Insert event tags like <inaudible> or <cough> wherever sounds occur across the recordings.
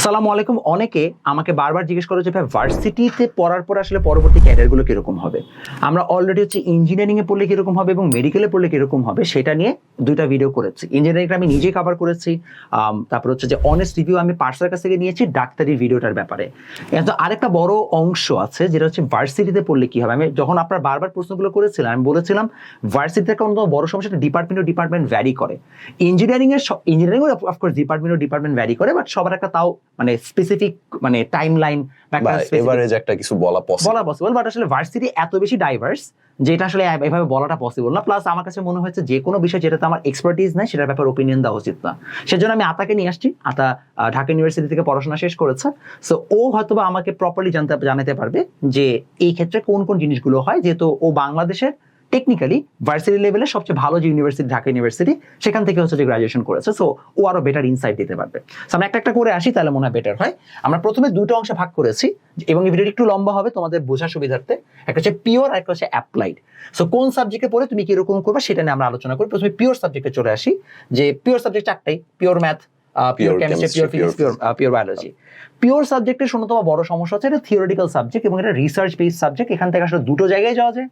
আসসালামু আলাইকুম। অনেকে আমাকে বারবার জিজ্ঞেস করে যে ভাই ভার্সিটিতে পড়ার পর আসলে পরবর্তী ক্যারিয়ারগুলো কীরকম হবে? আমরা অলরেডি হচ্ছে ইঞ্জিনিয়ারিং এ পড়লে কীরকম হবে এবং মেডিকেলে পড়লে কীরকম হবে, সেটা নিয়ে দুইটা ভিডিও করেছি। ইঞ্জিনিয়ারিংটা আমি নিজেই কভার করেছি তারপর হচ্ছে যে অনেস্ট রিভিউ আমি পার্সার কাছ থেকে নিয়েছি, ডাক্তারি ভিডিওটার ব্যাপারে। কিন্তু আরেকটা বড় অংশ আছে, যেটা হচ্ছে ভার্সিটিতে পড়লে কি হবে? আমি যখন আপনার বারবার প্রশ্নগুলো করেছিলাম, আমি বলেছিলাম ভার্সিটিতে অন্যতম বড় সমস্যা ডিপার্টমেন্ট ডিপার্টমেন্ট ভ্যারি করে। ইঞ্জিনিয়ারিং এর engineering of course department department vary করে বাট সবার একটা তাও মানে স্পেসিফিক মানে টাইম লাইন এভারেজ একটা কিছু বলা পসিবল বলা পসিবল বাট আসলে ভার্সিটি এত বেশি ডাইভার্স যেটা আসলে এভাবে বলাটা পসিবল না। প্লাস আমার কাছে মনে হয়েছে যে কোনো বিষয় যেটাতে আমার এক্সপার্টিস নাই সেটার ব্যাপারে ওপিনিয়ন দেওয়া উচিত না। সেজন্য আমি আতাকে নিয়ে আসছি। আতা ঢাকা ইউনিভার্সিটি থেকে পড়াশোনা শেষ করেছে। সো ও হয়তোবা আমাকে প্রপারলি জানতে জানাতে পারবে যে এই ক্ষেত্রে কোন কোন জিনিসগুলো হয়। যেহেতু ও বাংলাদেশের টেকনিক্যালি ভার্সিটি লেভেলে সবচেয়ে ভালো যে ইউনিভার্সিটি ঢাকা ইউনিভার্সিটি সেখান থেকে হচ্ছে যে গ্রাজুয়েশন করেছে। সো ও আরও বেটার ইনসাইট দিতে পারবে। সো আমরা একটা একটা করে আসি তাহলে মনে হয় বেটার হয়। আমরা প্রথমে দুটো অংশে ভাগ করেছি এবং এই ভিডিওটি একটু লম্বা হবে তোমাদের বোঝার সুবিধার্থে। একটা হচ্ছে পিওর আর একটা হচ্ছে অ্যাপ্লাইড সো কোন সাবজেক্টে পড়ে তুমি কীরকম করবে সেটা নিয়ে আমরা আলোচনা করি প্রথমে পিওর সাবজেক্টে চলে আসি যে pure subject চারটাই pure math pure chemistry pure physics pure pure biology pure সাবজেক্টের অন্যতম বড় সমস্যা হচ্ছে এটা থিওরিটিক্যাল সাবজেক্ট এবং এটা রিসার্চ বেসড সাবজেক্ট এখান থেকে আসলে দুটো জায়গায় যাওয়া যায়।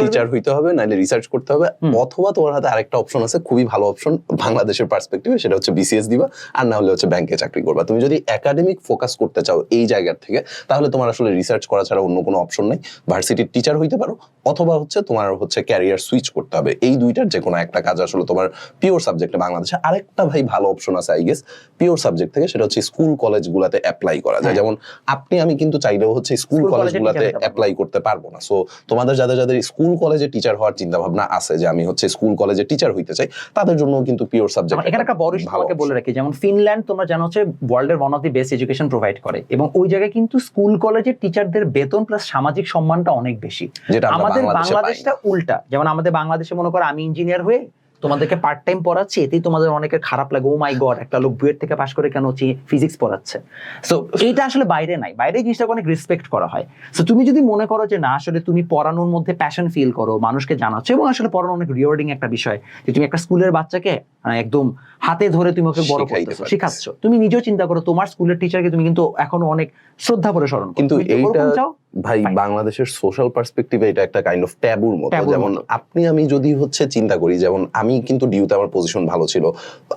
টিচার হইতে হবে রিসার্চ করতে হবে অথবা তোমার হাতে আরেকটা অপশন আছে খুবই ভালো অপশন বাংলাদেশের পার্সপেক্টিভে সেটা হচ্ছে বিসিএস দিবা আর না হলে হচ্ছে ব্যাংকে চাকরি করবা। তুমি যদি একাডেমিক ফোকাস করতে চাও এই জায়গার থেকে তাহলে তোমার আসলে রিসার্চ করা ছাড়া অন্য কোনো অপশন নেই। ভার্সিটির টিচার হইতে পারো অথবা হচ্ছে তোমার হচ্ছে ক্যারিয়ার সুইচ করতে হবে। এই দুইটার যে কোনো একটা কাজ আসলে তোমার পিওর সাবজেক্টে বাংলাদেশে আরেকটা ভাই ভালো অপশন আছে আই গেস পিওর সাবজেক্ট থেকে সেটা হচ্ছে স্কুল কলেজগুলোতে অ্যাপ্লাই করা যায়। হ্যাঁ। যেমন আপনি আমি কিন্তু চাইলেও হচ্ছে স্কুল কলেজগুলোতে। অ্যাপ্লাই করতে পারব না। সো তোমাদের যাদের যাদের স্কুল কলেজে টিচার হওয়ার চিন্তা ভাবনা আছে যে আমি হচ্ছে স্কুল কলেজে টিচার হইতে চাই তাদের জন্য কিন্তু পিওর সাবজেক্ট এখানে একটা বড় ভালোকে তোমাকে বলে রাখি যেমন ফিনল্যান্ড তোমরা জানো হচ্ছে ওয়ার্ল্ডের one of the best education provide করে এবং ওই জায়গায় কিন্তু স্কুল কলেজের টিচারদের বেতন প্লাস সামাজিক সম্মানটা অনেক বেশি। যেটা আমাদের বাংলাদেশটা উল্টা যেমন আমাদের বাংলাদেশে মনে করো আমি ইঞ্জিনিয়ার হয়ে তোমাদেরকে পার্ট টাইম পড়াচ্ছি এতেই তোমাদের অনেকের খারাপ লাগে ও মাই গড একটা লোক বুয়েট থেকে পাশ করে কেন হচ্ছে ফিজিক্স পড়াচ্ছে? সো এইটা আসলে বাইরে নাই। বাইরে জিনিসটাকে অনেক রেসপেক্ট করা হয়। সো তুমি যদি মনে করো যে না আসলে তুমি পড়ানোর মধ্যে প্যাশন ফিল করো মানুষকে জানাচ্ছ এবং আসলে পড়ানো অনেক রিওয়ার্ডিং একটা বিষয় যে তুমি একটা স্কুলের বাচ্চাকে আহ, একদম হাতে ধরে তুমি ওকে বড় করতেছো পারতেছো। শিখাচ্ছ। তুমি নিজেও চিন্তা করো তোমার স্কুলের টিচারকে তুমি কিন্তু এখনও অনেক শ্রদ্ধা করে স্মরণ কিন্তু এইটা- ভাই বাংলাদেশের সোশ্যাল পার্সপেক্টিভে এটা একটা কাইন্ড অফ ট্যাবুর মতো। যেমন আপনি আমি যদি হচ্ছে চিন্তা করি যেমন আমি কিন্তু ডিউতে আমার পজিশন ভালো ছিল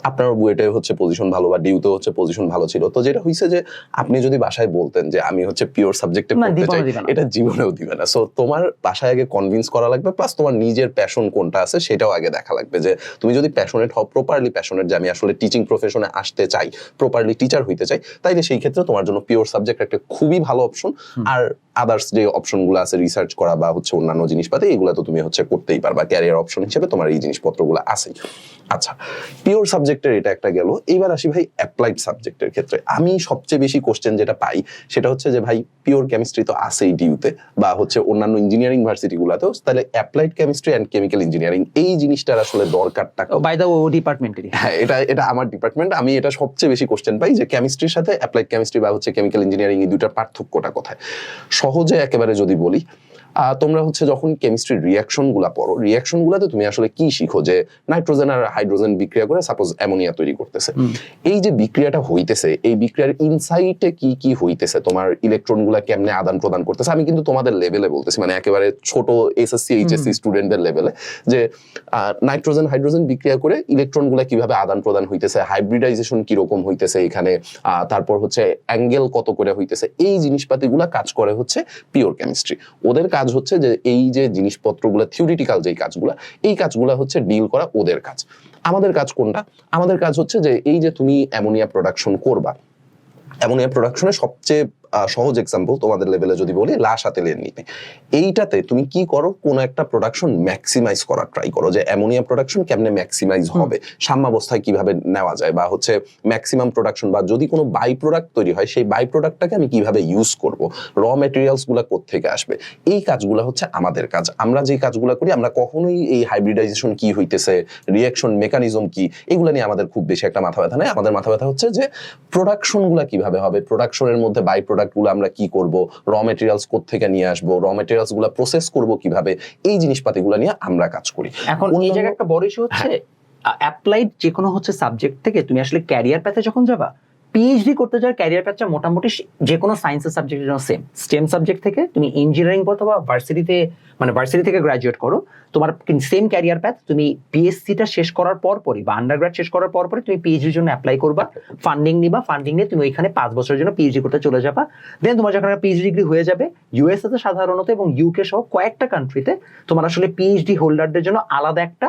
আপনার বুয়েটে হচ্ছে পজিশন ভালো বা ডিউতে হচ্ছে পজিশন ভালো ছিল। তো যেটা হইছে যে আপনি যদি বাসায় বলতেন যে আমি হচ্ছে পিওর সাবজেক্টে পড়তে চাই এটা জীবনেও দিবে না। সো তোমার বাসায় আগে কনভিন্স করা লাগবে প্লাস তোমার নিজের প্যাশন কোনটা আছে সেটাও আগে দেখা লাগবে যে তুমি যদি প্যাশনেট হও প্রপারলি প্যাশনেট যে আমি আসলে টিচিং প্রফেশনে আসতে চাই প্রপারলি টিচার হইতে চাই তাইলে সেই ক্ষেত্রে তোমার জন্য পিওর সাবজেক্ট একটা খুবই ভালো অপশন আর আদার্স যে অপশনগুলো আছে রিসার্চ করা বা হচ্ছে অন্যান্য জিনিসপাতি এগুলো তো তুমি হচ্ছে করতেই পারবা। ক্যারিয়ার অপশন হিসেবে তোমার এই জিনিসপত্রগুলো আছেই আচ্ছা পিওর সাবজেক্টের এটা একটা গেল। এবার আসি ভাই অ্যাপ্লাইড সাবজেক্টের ক্ষেত্রে। আমি সবচেয়ে বেশি কোশ্চেন যেটা পাই সেটা হচ্ছে যে ভাই পিওর কেমিস্ট্রি তো আছেই ডিউতে বা হচ্ছে অন্যান্য ইঞ্জিনিয়ারিং ভার্সিটিগুলোতেও তাহলে applied chemistry and chemical engineering এই জিনিসটার আসলে দরকারটা? বাই দা ও ডিপার্টমেন্টেরই হ্যাঁ এটা এটা আমার ডিপার্টমেন্ট আমি এটা সবচেয়ে বেশি কোশ্চেন পাই যে কেমিস্ট্রির সাথে অ্যাপ্লাইড কেমিস্ট্রি বা হচ্ছে কেমিক্যাল ইঞ্জিনিয়ারিং এই দুটার পার্থক্যটা কোথায়? সহজে একেবারে যদি বলি তোমরা হচ্ছে যখন কেমিস্ট্রির রিয়াকশনগুলা পড়ো রিয়াকশন গুলাতে তুমি আসলে কি শিখো যে নাইট্রোজেন আর হাইড্রোজেন বিক্রিয়া করে সাপোজ অ্যামোনিয়া তৈরি করতেছে। এই যে বিক্রিয়াটা হইতেছে এই বিক্রিয়ার ইনসাইটে কি কি হইতেছে? তোমার ইলেকট্রনগুলা কেমনে আদান প্রদান করতেছে? আমি কিন্তু তোমাদের লেভেলে বলতেছি মানে একেবারে ছোট এসএসসি এইচএসসি স্টুডেন্টদের লেভেলে যে নাইট্রোজেন হাইড্রোজেন বিক্রিয়া করে ইলেকট্রনগুলা কীভাবে আদান প্রদান হইতেছে? হাইব্রিডাইজেশন কীরকম হইতেছে এখানে? আহ, তারপর হচ্ছে অ্যাঙ্গেল কত করে হইতেছে? এই জিনিসপাতি জিনিসপাতিগুলা কাজ করে হচ্ছে পিওর কেমিস্ট্রি ওদের কাজ হচ্ছে যে এই যে জিনিসপত্রগুলো থিওরিটিক্যাল যে কাজগুলো, এই কাজগুলো হচ্ছে ডিল করা ওদের কাজ। আমাদের কাজ কোনটা? আমাদের কাজ হচ্ছে যে এই যে তুমি অ্যামোনিয়া প্রোডাকশন করবা অ্যামোনিয়া প্রোডাকশনে সবচেয়ে সহজ এক্সাম্পল তোমাদের লেভেলে যদি বলি লাশ তেলের নিতে। এইটাতে তুমি কি করো? কোন একটা প্রোডাকশন ম্যাক্সিমাইজ করার ট্রাই করো যে অ্যামোনিয়া প্রোডাকশন কেমনে ম্যাক্সিমাইজ হবে সাম্যাবস্থায় কীভাবে নেওয়া যায় বা হচ্ছে ম্যাক্সিমাম প্রোডাকশন বা যদি কোনো বাই প্রোডাক্ট তৈরি হয় সেই বাই প্রোডাক্টটাকে আমি কীভাবে ইউজ করব? র মেটেরিয়ালসগুলা থেকে আসবে? এই কাজগুলো হচ্ছে আমাদের কাজ। আমরা যে কাজগুলো করি আমরা কখনোই এই হাইব্রিডাইজেশন কি হইতেছে রিয়াকশন মেকানিজম কি এগুলো নিয়ে আমাদের খুব বেশি একটা মাথা ব্যথা নেই। আমাদের মাথা ব্যথা হচ্ছে যে প্রোডাকশনগুলা কীভাবে হবে? প্রোডাকশনের মধ্যে বাই প্রোডাক্ট গুলো আমরা কি করব র মেটেরিয়ালস থেকে নিয়ে আসব র মেটেরিয়ালসগুলো প্রসেস করব কীভাবে এই জিনিসপাতিগুলো নিয়ে আমরা কাজ করি। এখন এই জায়গায় একটা বড় ইস্যু হচ্ছে অ্যাপ্লাইড যে কোনো হচ্ছে সাবজেক্ট থেকে তুমি আসলে ক্যারিয়ার প্যাথে যখন যাবা পিএইচডি করতে যাওয়ার ক্যারিয়ার প্যাচটা মোটামুটি যে কোনো সায়েন্সের সাবজেক্টের জন্য সেম স্টেম সাবজেক্ট থেকে তুমি ইঞ্জিনিয়ারিং পড়ো অথবা ভার্সিটিতে মানে ভার্সিটি থেকে গ্রাজুয়েট করো, তোমার সেম ক্যারিয়ার প্যাথ তুমি পিএসসিটা শেষ করার পর পরই বা আন্ডারগ্রাড শেষ করার পর পরই তুমি পিএইচডির জন্য অ্যাপ্লাই করবা ফান্ডিং নিবা ফান্ডিং নিয়ে তুমি ওইখানে পাঁচ বছরের জন্য পিএইচডি করতে চলে যাবা। দেন তোমার যখন পিএইচডি ডিগ্রি হয়ে যাবে ইউএসএতে সাধারণত এবং ইউকে সহ কয়েকটা কান্ট্রিতে তোমার আসলে পিএইচডি হোল্ডারদের জন্য আলাদা একটা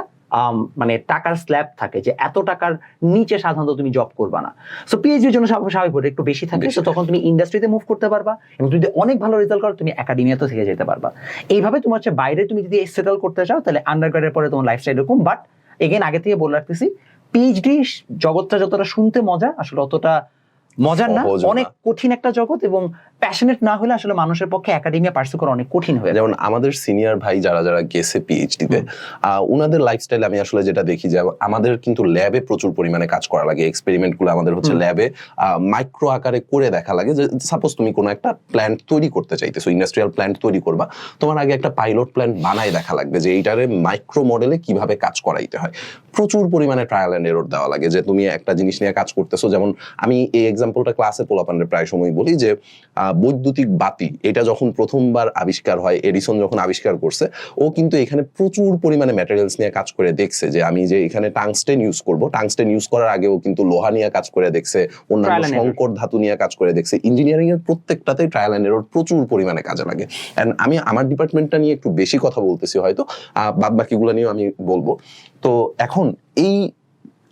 মানে টাকার স্ল্যাব থাকে যে এত টাকার নিচে সাধারণত তুমি জব করবা না। সো পিএইচডির জন্য স্বাভাবিক স্বাভাবিক একটু বেশি থাকে। তো তখন তুমি ইন্ডাস্ট্রিতে মুভ করতে পারবা এবং তুমি যদি অনেক ভালো রেজাল্ট করো তুমি একাডেমিয়াতে থেকে যেতে পারবা। এইভাবে তোমার হচ্ছে বাইরে তুমি যদি সেটেল করতে চাও তাহলে আন্ডারগ্রেডের পরে তোমার লাইফস্টাইল এরকম। বাট এগেন আগে থেকে বলে রাখতেছি পিএইচডি জগৎটা যতটা শুনতে মজা আসলে অতটা মজার না। অনেক কঠিন একটা জগৎ এবং প্যাশনেট না হলে আসলে মানুষের পক্ষে একাডেমিয়া পার্সু করা অনেক কঠিন হয়ে যেমন আমাদের সিনিয়র ভাই যারা যারা গেছে পিএইচডি তে আহ, উনাদের লাইফস্টাইল আমি আসলে যেটা দেখি যে আমাদের কিন্তু ল্যাবে প্রচুর পরিমাণে কাজ করা লাগে। এক্সপেরিমেন্টগুলো আমাদের হচ্ছে ল্যাবে মাইক্রো আকারে করে দেখা লাগে যে সাপোজ তুমি কোনো একটা প্ল্যান্ট তৈরি করতে চাইতেছো ইন্ডাস্ট্রিয়াল প্ল্যান্ট তৈরি করবা তোমার আগে একটা পাইলট প্ল্যান্ট বানায় দেখা লাগবে যে এইটারে মাইক্রো মডেলে কীভাবে কাজ করাইতে হয়। প্রচুর পরিমাণে ট্রায়াল এন্ড এরর দেওয়া লাগে যে তুমি একটা জিনিস নিয়ে কাজ করতেছো। যেমন আমি এই এক্সাম্পলটা ক্লাসে পোলাপানের প্রায় সময় বলি যে বৈদ্যুতিক বাতি এটা যখন প্রথমবার আবিষ্কার হয় এডিসন যখন আবিষ্কার করছে ও কিন্তু এখানে প্রচুর পরিমাণে ম্যাটেরিয়ালস নিয়ে কাজ করে দেখছে যে আমি যে এখানে টাংস্টেন ইউজ করব টাংস্টেন ইউজ করার আগেও কিন্তু লোহা নিয়ে কাজ করে দেখছে অন্যান্য. সংকর ধাতু নিয়ে কাজ করে দেখছে। ইঞ্জিনিয়ারিং এর প্রত্যেকটাতেই ট্রায়াল এন্ড এরর প্রচুর পরিমাণে কাজে লাগে। এন্ড আমি আমার ডিপার্টমেন্টটা নিয়ে একটু বেশি কথা বলতেছি হয়তো বাদ বাকিগুলো নিয়েও আমি বলব। তো এখন এই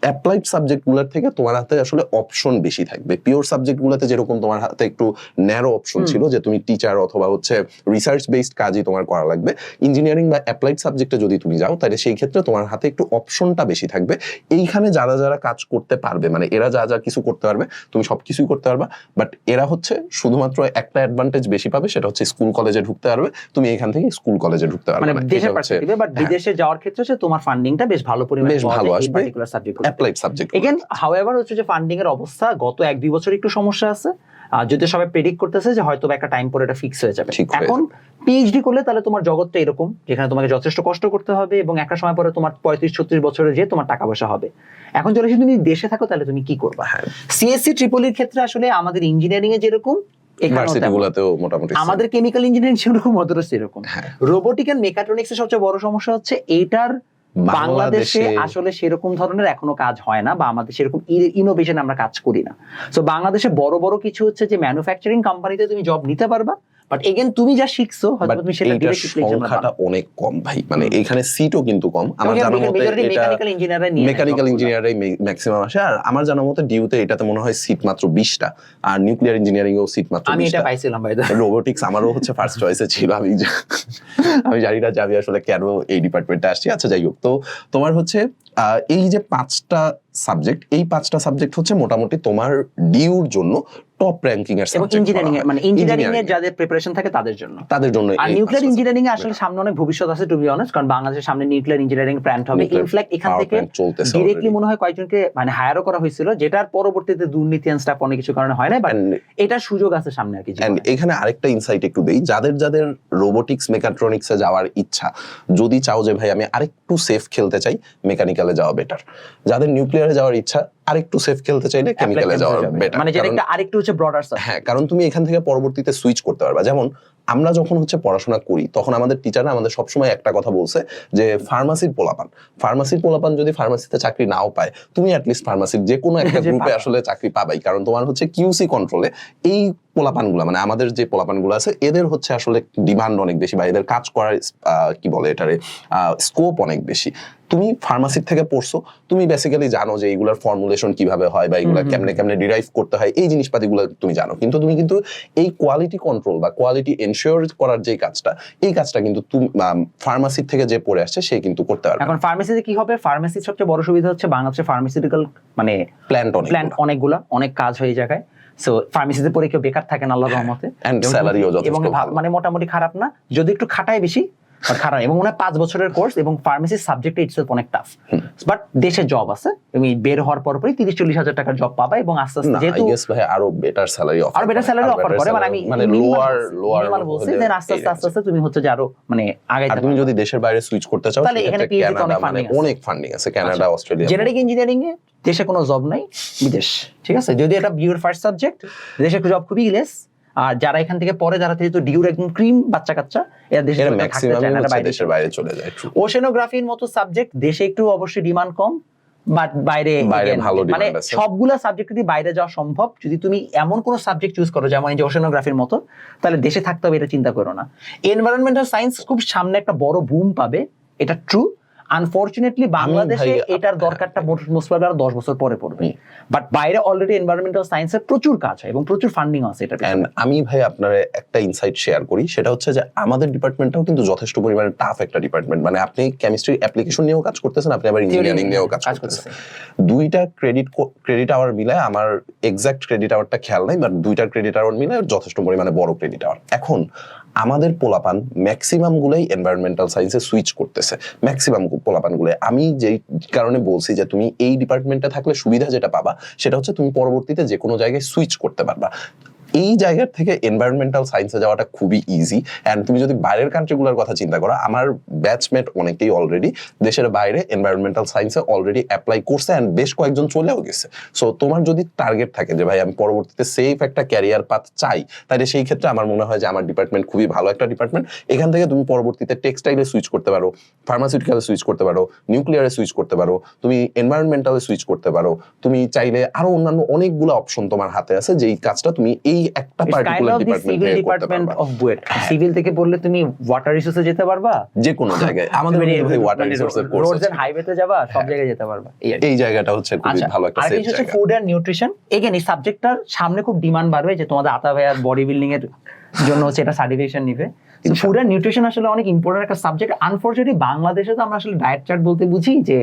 অ্যাপ্লাইড সাবজেক্টগুলোর থেকে তোমার হাতে আসলে অপশন বেশি থাকবে। পিওর সাবজেক্টগুলোতে যেরকম তোমার হাতে একটু ন্যারো অপশন ছিল যে তুমি টিচার অথবা হচ্ছে রিসার্চ বেসড কাজই তোমার করা লাগবে। ইঞ্জিনিয়ারিং বা অ্যাপ্লাইড সাবজেক্টে যদি তুমি যাও তাহলে সেই ক্ষেত্রে তোমার হাতে একটু অপশনটা বেশি থাকবে। এইখানে যারা যারা কাজ করতে পারবে মানে এরা যা যা কিছু করতে পারবে তুমি সবকিছুই করতে পারবা। বাট এরা হচ্ছে শুধুমাত্র একটা অ্যাডভান্টেজ বেশি পাবে সেটা হচ্ছে স্কুল কলেজে ঢুকতে পারবে। তুমি এখান থেকে স্কুল কলেজে ঢুকতে পারবে মানে বাট হ্যাঁ। বিদেশে যাওয়ার ক্ষেত্রে তোমার ফান্ডিংটা বেশ ভালো পরিমাণে বেশ ভালো আসবে। Subject applied subject again however হচ্ছে যে ফান্ডিং এর অবস্থা গত এক দুই বছর একটু সমস্যা আছে। যদি সবাই প্রেডিক্ট করতেছে যে হয়তো একটা টাইম পরে এটা ফিক্স হয়ে যাবে। এখন পিএইচডি করলে তাহলে তোমার জগৎটা এরকম যেখানে তোমাকে যথেষ্ট কষ্ট করতে হবে এবং একটা সময় পরে তোমার পঁয়ত্রিশ ছত্রিশ বছরে যে তোমার টাকা পয়সা হবে। এখন এসে তুমি দেশে থাকো তাহলে তুমি কি করবা? হ্যাঁ। সিএসসি ট্রিপলির ক্ষেত্রে আসলে আমাদের ইঞ্জিনিয়ারিং এ যেরকম মোটামুটি আমাদের কেমিক্যাল ইঞ্জিনিয়ারিং সেরকম অতটা সেরকম। হ্যাঁ। রোবোটিক এন্ড মেকাট্রনিক্স এর সবচেয়ে বড় সমস্যা হচ্ছে এইটার বাংলাদেশে আসলে সেরকম ধরনের এখনও কাজ হয় না বা আমাদের সেরকম ইনোভেশন আমরা কাজ করি না। তো বাংলাদেশে বড় বড় কিছু হচ্ছে যে ম্যানুফ্যাকচারিং কোম্পানিতে তুমি জব নিতে পারবা বাট এগেন তুমি যা শিখছো হয়তো তুমি সেটা ডিরেক্ট সংখ্যাটা অনেক কম ভাই। মানে এখানে সিটও কিন্তু কম। আমার জানা মতে এটা মেকানিক্যাল ইঞ্জিনিয়ার নিয়ে মেকানিক্যাল ইঞ্জিনিয়ারাই ম্যাক্সিমাম আসে। আর আমার জানা মতে ডিউতে এটাতে মনে হয় সিট মাত্র বিশটা। আর নিউক্লিয়ার ইঞ্জিনিয়ারিং এও সিট মাত্র আমি এটা পাইছিলাম ভাই রোবোটিক্স আমারও হচ্ছে ফার্স্ট চয়েসে ছিল। আমি আমি জানি না যে আমি আসলে কেন এই ডিপার্টমেন্টে আসছি। আচ্ছা যাই হোক। তো তোমার হচ্ছে এই যে পাঁচটা সাবজেক্ট এই পাঁচটা সাবজেক্ট হচ্ছে মোটামুটি তোমার ডিউর জন্য টপ র্যাঙ্কিং এর সাবজেক্ট ইঞ্জিনিয়ারিং মানে ইঞ্জিনিয়ারিং এর যাদের প্রিপারেশন থাকে তাদের জন্য। তাদের জন্য আর নিউক্লিয়ার ইঞ্জিনিয়ারিং এ আসলে সামনে অনেক ভবিষ্যৎ আছে টু বি অনেস্ট কারণ বাংলাদেশের সামনে নিউক্লিয়ার ইঞ্জিনিয়ারিং প্ল্যান্ট হবে। ইনফ্ল্যাক্ট এখান থেকে already। মনে হয় কয়েকজনকে মানে হায়ারও করা হয়েছিল যেটার পরবর্তীতে দুর্নীতি এন্ড স্টাফ অনেক কিছু কারণে হয় না বাট এটার সুযোগ আছে সামনে আর কি এন্ড এখানে আরেকটা ইনসাইট একটু দেই। যাদের যাদের রোবোটিক্স মেকাট্রনিক্সে যাওয়ার ইচ্ছা যদি চাও যে ভাই আমি আরেকটু সেফ খেলতে চাই মেকানিক্যালে যাওয়া বেটার যাদের নিউক্লিয়ারে যাওয়ার ইচ্ছা আরেকটু সেফ খেলতে চাইলে কেমিক্যালে যাওয়া বেটার মানে যেটা একটা আরেকটু হচ্ছে ব্রডার হ্যাঁ কারণ তুমি এখান থেকে পরবর্তীতে সুইচ করতে পারবা। যেমন আমরা যখন হচ্ছে পড়াশোনা করি তখন আমাদের টিচাররা আমাদের সবসময় একটা কথা বলছে যে ফার্মাসির পোলাপান। ফার্মাসির পোলাপান যদি ফার্মাসিতে চাকরি নাও পায় তুমি অ্যাটলিস্ট ফার্মাসির <laughs> যে কোনো একটা গ্রুপে আসলে চাকরি পাবাই। কারণ তোমার হচ্ছে কিউসি কন্ট্রোলে এই পোলাপানগুলো মানে আমাদের যে পোলাপানগুলো আছে এদের হচ্ছে আসলে ডিমান্ড অনেক বেশি বা এদের কাজ করার কি বলে এটারে স্কোপ অনেক বেশি। তুমি ফার্মাসির থেকে পড়ছো তুমি বেসিক্যালি জানো যে এইগুলার ফর্মুলেশন কীভাবে হয় বা হুম, কেমনে কেমনে ডিরাইভ করতে হয় এই জিনিসপাতিগুলো তুমি জানো। কিন্তু তুমি কিন্তু এই কোয়ালিটি কন্ট্রোল বা কোয়ালিটি এনশিওর করার যে কাজটা এই কাজটা কিন্তু তুমি ফার্মাসির থেকে যে পড়ে আসছে সে কিন্তু করতে পারবে এখন ফার্মেসিতে কি হবে? ফার্মেসির সবচেয়ে বড় সুবিধা হচ্ছে বাংলাদেশের ফার্মাসিউটিক্যাল মানে প্ল্যান্ট অনেক প্ল্যান্ট অনেকগুলা অনেক কাজ হয়ে এই জায়গায়। সো ফার্মেসিতে পড়ে কেউ বেকার থাকেন না আল্লাহর রহমতে এবং-। মানে মোটামুটি খারাপ না যদি একটু খাটায় বেশি খারাপ এবং হয় পাঁচ বছরের কোর্স এবং ফার্মেসি সাবজেক্ট ইটসেলফ অনেক টাফ বাট দেশে জব আছে তুমি বের হওয়ার পর পরই তিরিশ চল্লিশ হাজার টাকার জব পাবা এবং আস্তে আস্তে যেহেতু ভাই আরও বেটার স্যালারি অফার আরও বেটার স্যালারি অফার করে মানে আমি মানে লোয়ার লোয়ার বলছি দেন আস্তে আস্তে আস্তে আস্তে তুমি হচ্ছে যে আরও মানে আগে তুমি যদি দেশের বাইরে সুইচ করতে চাও তাহলে এখানে তে অনেক কানাডা মানে। অনেক ফান্ডিং আছে কানাডা অস্ট্রেলিয়া জেনারিক ইঞ্জিনিয়ারিং এ দেশে কোনো জব নাই বিদেশ ঠিক আছে? যদি এটা বিউর ফার্স্ট সাবজেক্ট দেশে জব খুবই লেস আর যারা এখান থেকে পরে যারা যেহেতু ডিউর একদম ক্রিম বাচ্চা কাচ্চা এরা দেশে থাকতে চায় না, এরা বাইরে দেশের বাইরে চলে যায়. ওশেনোগ্রাফির মতো সাবজেক্ট দেশে একটু অবশ্যই ডিমান্ড কম বাট বাইরে মানে সবগুলা সাবজেক্ট যদি বাইরে যাওয়া সম্ভব যদি তুমি এমন কোনো সাবজেক্ট চুজ করো যেমন এই যে ওশেনোগ্রাফির মতো তাহলে দেশে থাকতে হবে এটা চিন্তা করো না। এনভায়রনমেন্টাল সায়েন্স খুব সামনে একটা বড় বুম পাবে এটা ট্রু আনফরচুনেটলি বাংলাদেশে এটার দরকারটা মোস্ট প্রবলি আরও দশ বছর পরে পড়বে। বাট বাইরে অলরেডি এনভায়রনমেন্টাল সায়েন্সের প্রচুর কাজ হয় এবং প্রচুর ফান্ডিং আছে এটা আমি ভাই আপনার একটা ইনসাইট শেয়ার করি সেটা হচ্ছে যে আমাদের ডিপার্টমেন্টটাও কিন্তু যথেষ্ট পরিমাণে টাফ একটা ডিপার্টমেন্ট মানে আপনি কেমিস্ট্রি অ্যাপ্লিকেশন নিয়েও কাজ করতেছেন আপনি আবার ইঞ্জিনিয়ারিং নিয়েও কাজ করতেছেন। দুইটা ক্রেডিট ক্রেডিট আওয়ার মিলায় আমার এক্সাক্ট ক্রেডিট আওয়ারটা খেয়াল নাই বাট দুইটা ক্রেডিট আওয়ার মিলায় যথেষ্ট পরিমাণে বড় ক্রেডিট আওয়ার এখন আমাদের পোলাপান ম্যাক্সিমাম গুলাই এনভায়রনমেন্টাল সায়েন্সে সুইচ করতেছে। ম্যাক্সিমাম পোলাপানগুলো আমি যেই কারণে বলছি যে তুমি এই ডিপার্টমেন্টে থাকলে সুবিধা যেটা পাবা, সেটা হচ্ছে তুমি পরবর্তীতে যে কোনো জায়গায় সুইচ করতে পারবা। এই জায়গার থেকে এনভায়রনমেন্টাল সায়েন্সে যাওয়াটা খুবই ইজি অ্যান্ড তুমি যদি বাইরের কান্ট্রিগুলোর কথা চিন্তা করো, আমার ব্যাচমেট অনেকেই অলরেডি দেশের বাইরে এনভায়রনমেন্টাল সায়েন্সে অলরেডি অ্যাপ্লাই করছে অ্যান্ড বেশ কয়েকজন চলেও গেছে। সো তোমার যদি টার্গেট থাকে যে ভাই, আমি পরবর্তীতে সেফ একটা ক্যারিয়ার পাথ চাই, তাহলে সেই ক্ষেত্রে আমার মনে হয় যে আমার ডিপার্টমেন্ট খুবই ভালো একটা ডিপার্টমেন্ট এখান থেকে তুমি পরবর্তীতে টেক্সটাইলে সুইচ করতে পারো ফার্মাসিউটিক্যালে সুইচ করতে পারো নিউক্লিয়ারে সুইচ করতে পারো, তুমি এনভায়রনমেন্টালে সুইচ করতে পারো, তুমি চাইলে আরও অন্যান্য অনেকগুলো অপশন তোমার হাতে আছে, যেই কাজটা তুমি এই একটা particular department of BUET civil থেকে পড়লে তুমি ওয়াটার রিসোর্সে যেতে পারবা? যে কোনো <laughs> জায়গায় আমাদের ওয়াটার রিসোর্সের কোর্স রোডস এন্ড হাইওয়েতে যাবা সব জায়গায় যেতে পারবা। এই জায়গাটা হচ্ছে খুবই আচ্ছা ভালো একটা সেফ জায়গা। ফুড এন্ড নিউট্রিশন এগেন এই সাবজেক্টটার সামনে খুব ডিমান্ড বাড়বে যে তোমাদের আতা ভাইয়ার বডি বিল্ডিং এর জন্য হচ্ছে এটা সার্টিফিকেশন নিবে। ফুড এন্ড নিউট্রিশন আসলে অনেক ইম্পর্টেন্ট একটা সাবজেক্ট আনফরচুনেটলি বাংলাদেশে তো আমরা আসলে ডায়েট চার্ট বলতে বুঝি যে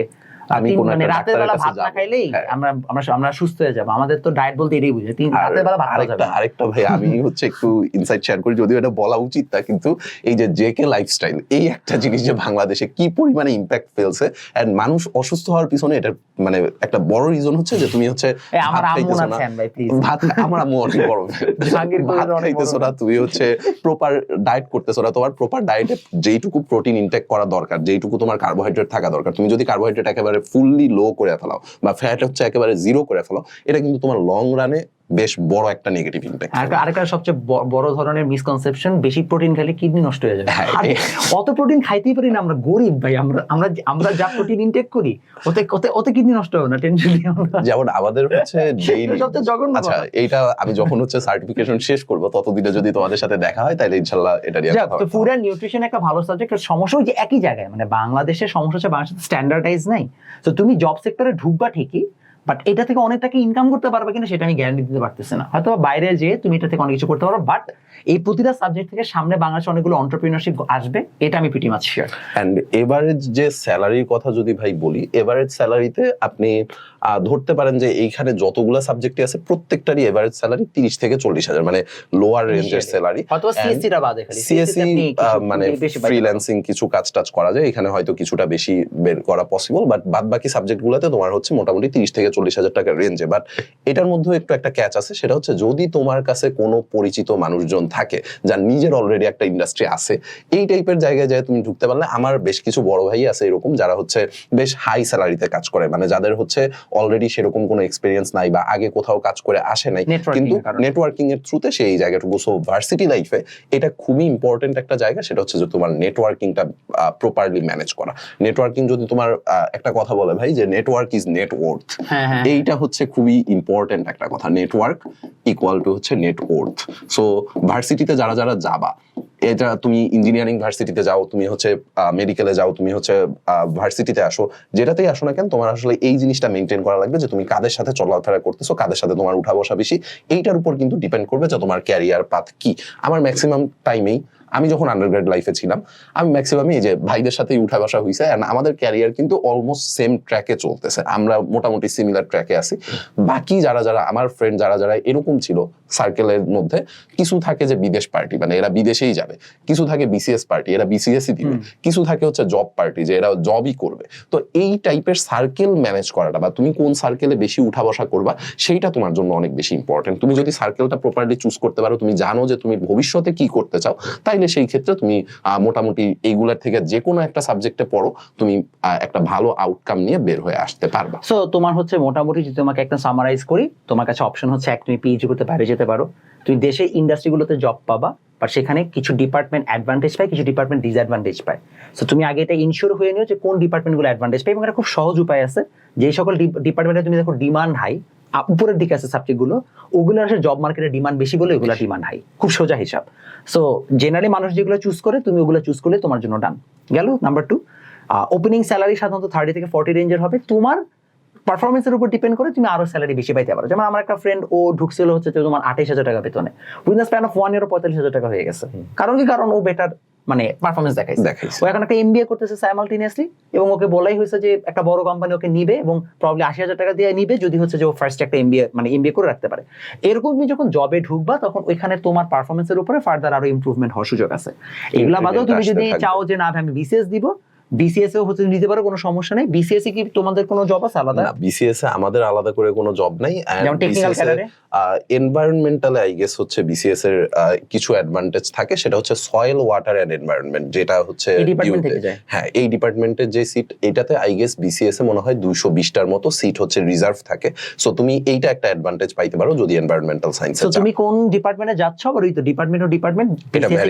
আমি কোনো মানে রাতের বেলা ভাত না খাইলেই হ্যাঁ। আমরা আমরা আমরা সুস্থ হয়ে যাব। আমাদের তো ডায়েট বলতে এটাই বুঝে তিন রাতের বেলা ভাত খাওয়া আরেকটা যাবে আরেকটা ভাই আমি <laughs> হচ্ছে একটু ইনসাইট শেয়ার করি যদিও এটা বলা উচিত না কিন্তু এই যে জেকে লাইফস্টাইল এই একটা জিনিস যে বাংলাদেশে কি পরিমাণে ইম্প্যাক্ট ফেলছে এন্ড মানুষ অসুস্থ হওয়ার পিছনে এটা মানে একটা বড় রিজন হচ্ছে যে তুমি হচ্ছে আমার আম্মু না। না ভাই প্লিজ ভাত আমার আম্মু অনেক বড় <laughs> জাহাঙ্গীর ভাত খাইতেছো না তুমি হচ্ছে প্রপার ডায়েট করতেছো না তোমার প্রপার ডায়েটে যেইটুকু প্রোটিন ইনটেক করা দরকার যেইটুকু তোমার কার্বোহাইড্রেট থাকা দরকার তুমি যদি কার্বোহাইড্রেট একেবারে ফুললি লো করে ফেলাও বা ফ্যাট হচ্ছে একেবারে জিরো করে ফেলাও, এটা কিন্তু তোমার লং রানে বেশ বড় একটা নেগেটিভ ইম্প্যাক্ট আরেকটা আরেকটা সবচেয়ে বড় ধরনের মিসকনসেপশন বেশি প্রোটিন খেলে কিডনি নষ্ট হয়ে যাবে হ্যাঁ, অত প্রোটিন খাইতেই পারি না আমরা গরিব ভাই আমরা আমরা আমরা যা প্রোটিন ইনটেক করি ওতে ওতে ওতে কিডনি নষ্ট হবে না টেনশন যেমন আমাদের হচ্ছে ডেইলি সবচেয়ে জঘন্য আচ্ছা। এইটা আমি যখন হচ্ছে সার্টিফিকেশন শেষ করব ততদিনে যদি তোমাদের সাথে দেখা হয় তাহলে ইনশাল্লাহ এটা নিয়ে কথা তো হবে। ফুড অ্যান্ড নিউট্রিশন একটা ভালো সাবজেক্ট সমস্যা ওই যে একই জায়গায় মানে বাংলাদেশের সমস্যা হচ্ছে বাংলাদেশে স্ট্যান্ডার্ডাইজ নাই তো তুমি জব সেক্টরে ঢুকবা ঠিকই বাট এটা থেকে অনেক টাকা ইনকাম করতে পারবে কিনা সেটা আমি গ্যারান্টি দিতে পারতেছি না। হয়তো বাইরে যেয়ে তুমি এটা থেকে অনেক কিছু করতে পারো বাট এই প্রতিটা সাবজেক্ট থেকে সামনে বাংলাদেশে অনেকগুলো অন্টারপ্রিনারশিপ আসবে এটা আমি pretty much sure and average যে স্যালারির কথা যদি ভাই বলি এভারেজ স্যালারিতে আপনি ধরতে পারেন যে এইখানে যতগুলো সাবজেক্টই আছে প্রত্যেকটারই এভারেজ স্যালারি তিরিশ থেকে চল্লিশ হাজার মানে লোয়ার রেঞ্জের। স্যালারি হয়তো সিএসসি টা বাদে সিএসসি মানে ফ্রিল্যান্সিং কিছু কাজ টাজ করা যায় এখানে হয়তো কিছুটা বেশি বের করা পসিবল বাট বাদ বাকি সাবজেক্ট গুলোতে তোমার হচ্ছে মোটামুটি তিরিশ থেকে চল্লিশ হাজার টাকার রেঞ্জে বাট এটার মধ্যে একটু একটা ক্যাচ আছে সেটা হচ্ছে যদি তোমার কাছে কোনো পরিচিত মানুষজন থাকে যার নিজের অলরেডি একটা ইন্ডাস্ট্রি আছে এই টাইপের জায়গায় যায় তুমি ঢুকতে পারলে আমার বেশ কিছু বড় ভাই আছে এরকম যারা হচ্ছে বেশ হাই স্যালারিতে কাজ করে। মানে যাদের হচ্ছে অলরেডি সেরকম কোনো এক্সপিরিয়েন্স নাই বা আগে কোথাও কাজ করে আসে নাই। কিন্তু নেটওয়ার্কিং এর থ্রুতে সেই জায়গাটুকু। সো ভার্সিটি লাইফে এটা খুবই ইম্পর্টেন্ট একটা জায়গা সেটা হচ্ছে যে তোমার নেটওয়ার্কিংটা প্রপারলি ম্যানেজ করা। নেটওয়ার্কিং যদি তোমার একটা কথা বলে ভাই যে নেটওয়ার্ক ইজ নেটওয়ার্থ এইটা হচ্ছে খুবই ইম্পর্টেন্ট একটা কথা। নেটওয়ার্ক ইকুয়াল টু হচ্ছে নেটওয়ার্থ সো ভার্সিটিতে যারা যারা যাবা, এটা তুমি ইঞ্জিনিয়ারিং ভার্সিটিতে যাও, তুমি হচ্ছে মেডিকেলে যাও, তুমি হচ্ছে ভার্সিটিতে আসো, যেটাতেই আসো না কেন, তোমার আসলে এই জিনিসটা মেনটেন করা লাগবে যে তুমি কাদের সাথে চলাফেরা করতেছো, কাদের সাথে তোমার উঠা বসা বেশি। এইটার উপর কিন্তু ডিপেন্ড করবে যে তোমার ক্যারিয়ার পাথ কি। আমার ম্যাক্সিমাম টাইমেই আমি যখন আন্ডারগ্রেড লাইফে ছিলাম আমি ম্যাক্সিমামই এই যে ভাইদের সাথেই উঠা বসা হয়েছে and আমাদের ক্যারিয়ার কিন্তু অলমোস্ট সেম ট্র্যাকে চলতেছে। আমরা মোটামুটি সিমিলার ট্র্যাকে আছি। বাকি যারা যারা আমার ফ্রেন্ড যারা যারা এরকম ছিল সার্কেলের মধ্যে কিছু থাকে যে বিদেশ পার্টি মানে এরা বিদেশেই যাবে। কিছু থাকে বিসিএস পার্টি এরা বিসিএসই দিবে। কিছু থাকে হচ্ছে জব পার্টি যে এরা জবই করবে। তো এই টাইপের সার্কেল ম্যানেজ করাটা বা তুমি কোন সার্কেলে বেশি উঠা বসা করবা সেইটা তোমার জন্য অনেক বেশি ইম্পর্টেন্ট তুমি যদি সার্কেলটা প্রপারলি চুজ করতে পারো তুমি জানো যে তুমি ভবিষ্যতে কি করতে চাও তাইলে সেই ক্ষেত্রে তুমি মোটামুটি এইগুলার থেকে যে কোনো একটা সাবজেক্টে পড়ো, তুমি একটা ভালো আউটকাম নিয়ে বের হয়ে আসতে পারবা। সো তোমার হচ্ছে মোটামুটি যদি তোমাকে একটা সামারাইজ করি, তোমার কাছে অপশন হচ্ছে এক তুমি পিএইচডি করতে বাইরে যেতে পারো। তুমি দেশের ইন্ডাস্ট্রিগুলোতে জব পাবা বাট সেখানে কিছু ডিপার্টমেন্ট অ্যাডভান্টেজ পায়, কিছু ডিপার্টমেন্ট ডিসঅ্যাডভান্টেজ পায়। সো তুমি আগে এটা ইনশিওর হয়ে নিও যে কোন ডিপার্টমেন্টগুলো অ্যাডভান্টেজ পায়, এবং এটা খুব সহজ উপায় আছে। যে সকল ডিপার্টমেন্টে তুমি দেখো ডিমান্ড হাই উপরের দিকে আছে সাবজেক্টগুলো ওগুলো আসলে জব মার্কেটে ডিমান্ড বেশি বলে ওগুলো ডিমান্ড হাই খুব সোজা হিসাব। সো জেনারেলি মানুষ যেগুলো চুজ করে তুমি ওগুলো চুজ করলে তোমার জন্য ডান গেল নাম্বার টু ওপেনিং স্যালারি সাধারণত থার্টি থেকে ফর্টি রেঞ্জের হবে। তোমার পারফরমেন্সের উপর ডিপেন্ড করে তুমি আরও স্যালারি বেশি পাইতে পারো। যেমন আমার একটা ফ্রেন্ড ও ঢুকছিল হচ্ছে তোমার আঠাইশ হাজার টাকা বেতনে। Within span of one year পঁয়তাল্লিশ হাজার টাকা হয়ে গেছে। কারণ কি? কারণ ও বেটার মানে পারফরমেন্স দেখাইছে। ও এখন একটা এমবিএ করতেছে সাইমালটেনিয়াসলি এবং ওকে বলাই হয়েছে যে একটা বড় কোম্পানি ওকে নিবে এবং প্রবলি আশি হাজার টাকা দিয়ে নিবে যদি হচ্ছে যে ও ফার্স্ট একটা এমবিএ মানে এমবিএ করে রাখতে পারে। এরকম তুমি যখন জবে ঢুকবা তখন ওইখানে তোমার পারফরমেন্সের উপরে ফার্দার আরও ইমপ্রুভমেন্ট হওয়ার সুযোগ আছে। এগুলা বাদেও তুমি যদি চাও যে না আমি বিসিএস দিব বিসিএস এও হচ্ছে নিতে পারো কোনো সমস্যা নেই। বিসিএস কি তোমাদের কোনো জব আছে আলাদা? না বিসিএস এ আমাদের আলাদা করে কোনো জব নাই যেমন টেকনিক্যাল ক্যাডারে এনভায়রনমেন্টালে আই গেস হচ্ছে বিসিএস এর কিছু অ্যাডভান্টেজ থাকে সেটা হচ্ছে সয়েল ওয়াটার এন্ড এনভায়রনমেন্ট যেটা হচ্ছে হ্যাঁ এই ডিপার্টমেন্টের যে সিট এটাতে আই গেস বিসিএস এ মনে হয় দুইশো বিশটার মতো সিট হচ্ছে রিজার্ভ থাকে। সো তুমি এইটা একটা অ্যাডভান্টেজ পাইতে পারো যদি এনভায়রনমেন্টাল সায়েন্স তো তুমি কোন ডিপার্টমেন্টে যাচ্ছ? আবার ওই তো ডিপার্টমেন্ট ও ডিপার্টমেন্ট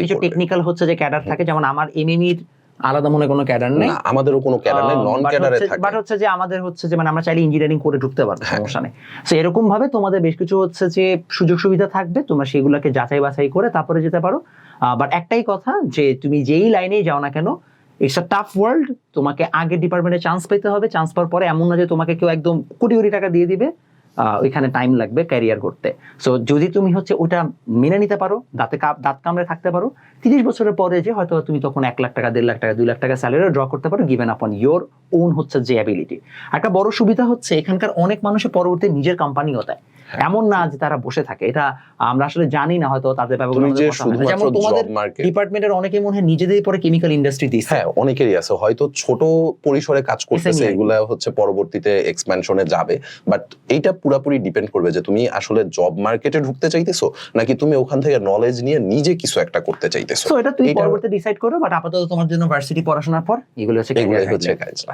কিছু টেকনিক্যাল হচ্ছে যে ক্যাডার থাকে যেমন আমার এমএমির আলাদা মনে কোনো ক্যাডার নেই? আমাদেরও কোনো ক্যাডার নেই নন ক্যাডারে থাকে। বাট হচ্ছে যে আমাদের হচ্ছে যে মানে আমরা চাইলে ইঞ্জিনিয়ারিং করে ঢুকতে পারব হ্যাঁ। সমস্যা নেই। তো এরকম ভাবে তোমাদের বেশ কিছু হচ্ছে যে সুযোগ সুবিধা থাকবে তোমরা সেগুলোকে যাচাই বাছাই করে তারপরে যেতে পারো। বাট একটাই কথা যে তুমি যেই লাইনেই যাও না কেন ইটস আ টাফ ওয়ার্ল্ড তোমাকে আগে ডিপার্টমেন্টে চান্স পেতে হবে। চান্স পাওয়ার পরে এমন না যে তোমাকে কেউ একদম কোটি কোটি টাকা দিয়ে দিবে। ওইখানে টাইম লাগবে ক্যারিয়ার করতে সো যদি তুমি হচ্ছে ওটা মেনে নিতে পারো, দাঁতে দাঁত কামড়ে থাকতে পারো, তিরিশ বছরের পরে যে হয়তো তুমি তখন এক লাখ টাকা, দেড় লাখ টাকা, দুই লাখ টাকা স্যালারি ড্র করতে পারো গিভেন আপন ইয়োর ওন হচ্ছে যে অ্যাবিলিটি একটা বড় সুবিধা হচ্ছে, এখানকার অনেক মানুষের পরবর্তী নিজের কোম্পানিও দেয়। এমন না যে তারা বসে থাকে। এটা আমরা আসলে জানি না হয়তো তাদের ব্যাপারে হয়। যেমন তোমাদের ডিপার্টমেন্টের অনেকে মনে হয় নিজেদের পরে কেমিক্যাল ইন্ডাস্ট্রি দিচ্ছে। হ্যাঁ অনেকেরই আছে। হয়তো ছোট পরিসরে কাজ করতেছে এগুলা হচ্ছে পরবর্তীতে এক্সপ্যানশনে যাবে। বাট এইটা পুরাপুরি ডিপেন্ড করবে যে তুমি আসলে জব মার্কেটে ঢুকতে চাইতেছো নাকি তুমি ওখান থেকে নলেজ নিয়ে নিজে কিছু একটা করতে চাইতেছো? সো এটা তুমি এটা- পরবর্তী ডিসাইড করো বাট আপাতত তোমার জন্য ভার্সিটি পড়াশোনার পর এগুলো হচ্ছে হচ্ছে কাজ